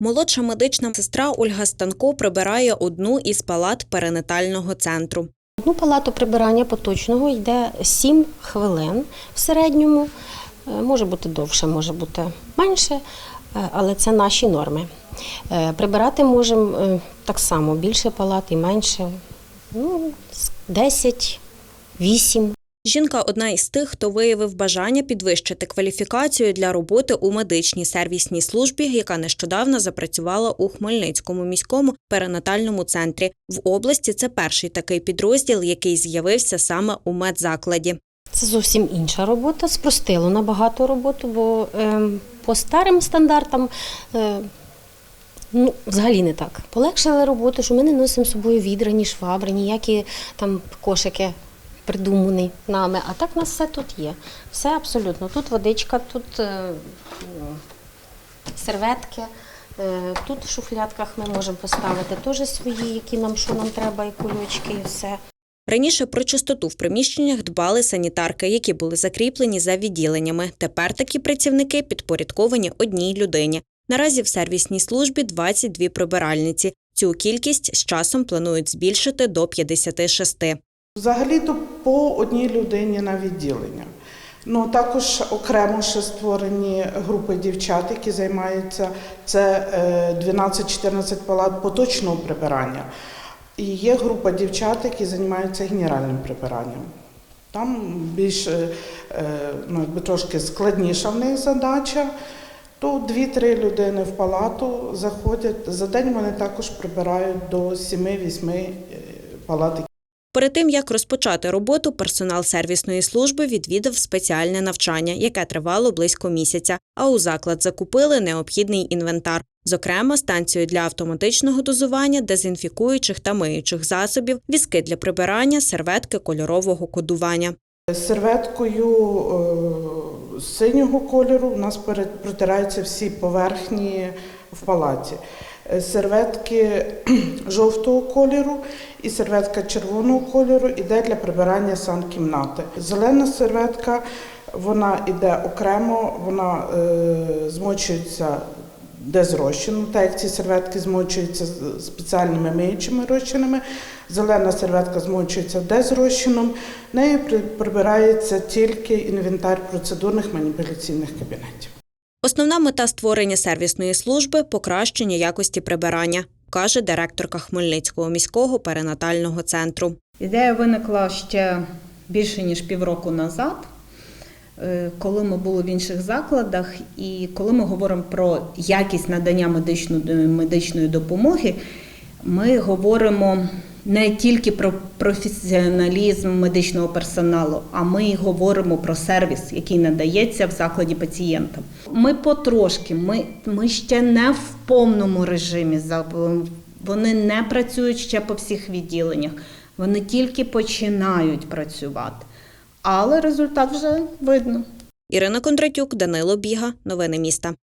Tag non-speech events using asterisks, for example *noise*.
Молодша медична сестра Ольга Станко прибирає одну із палат перинатального центру. Одну палату прибирання поточного йде 7 хвилин в середньому. Е, Може бути довше, може бути менше, е, але це наші норми. Е, Прибирати можемо так само більше палат і менше. Ну, з 10, 8. Жінка одна із тих, хто виявив бажання підвищити кваліфікацію для роботи у медичній сервісній службі, яка нещодавно запрацювала у Хмельницькому міському перинатальному центрі. В області це перший такий підрозділ, який з'явився саме у медзакладі. Це зовсім інша робота, спростило набагато роботу, бо е, по старим стандартам е, ну, взагалі не так. Полегшили роботу, що ми не носимо з собою відра, ні швабри, ніякі там кошики придумані нами. А так у нас все тут є. Все абсолютно. Тут водичка, тут е, ну, серветки. е, Тут в шуфлядках ми можемо поставити теж свої, які нам, що нам треба, і кульочки, і все. Раніше про чистоту в приміщеннях дбали санітарки, які були закріплені за відділеннями. Тепер такі працівники підпорядковані одній людині. Наразі в сервісній службі 22 прибиральниці. Цю кількість з часом планують збільшити до 56. Взагалі-то по одній людині на відділення. Ну також окремо ще створені групи дівчат, які займаються це е, 12-14 палат поточного прибирання. І є група дівчат, які займаються генеральним прибиранням. Там більш е, е, ну, якби трошки складніша в них задача. То 2-3 людини в палату заходять. За день вони також прибирають до 7-8 е, палат, Перед тим як розпочати роботу, персонал сервісної служби відвідав спеціальне навчання, яке тривало близько місяця. А у заклад закупили необхідний інвентар, зокрема станцію для автоматичного дозування, дезінфікуючих та миючих засобів, візки для прибирання, серветки кольорового кодування. Серветкою е, синього кольору у нас протираються всі поверхні в палаті. Е, Серветки *clears throat* жовтого кольору і серветка червоного кольору іде для прибирання санкімнати. Зелена серветка вона йде окремо, вона е, змочується де зрощено, так як ці серветки змочуються спеціальними миючими розчинами. Зелена серветка змочується дезрозчином. Нею при- прибирається тільки інвентар процедурних маніпуляційних кабінетів. Основна мета створення сервісної служби покращення якості прибирання, каже директорка Хмельницького міського перинатального центру. Ідея виникла ще більше ніж півроку назад, е, коли ми були в інших закладах, і коли ми говоримо про якість надання медичної, медичної допомоги, ми говоримо не тільки про професіоналізм медичного персоналу, а ми говоримо про сервіс, який надається в закладі пацієнтам. Ми потрошки, ми, ми ще не в повному режимі. Вони не працюють ще по всіх відділеннях. Вони тільки починають працювати. Але результат вже видно. Ірина Кондратюк, Данило Біга. Новини міста.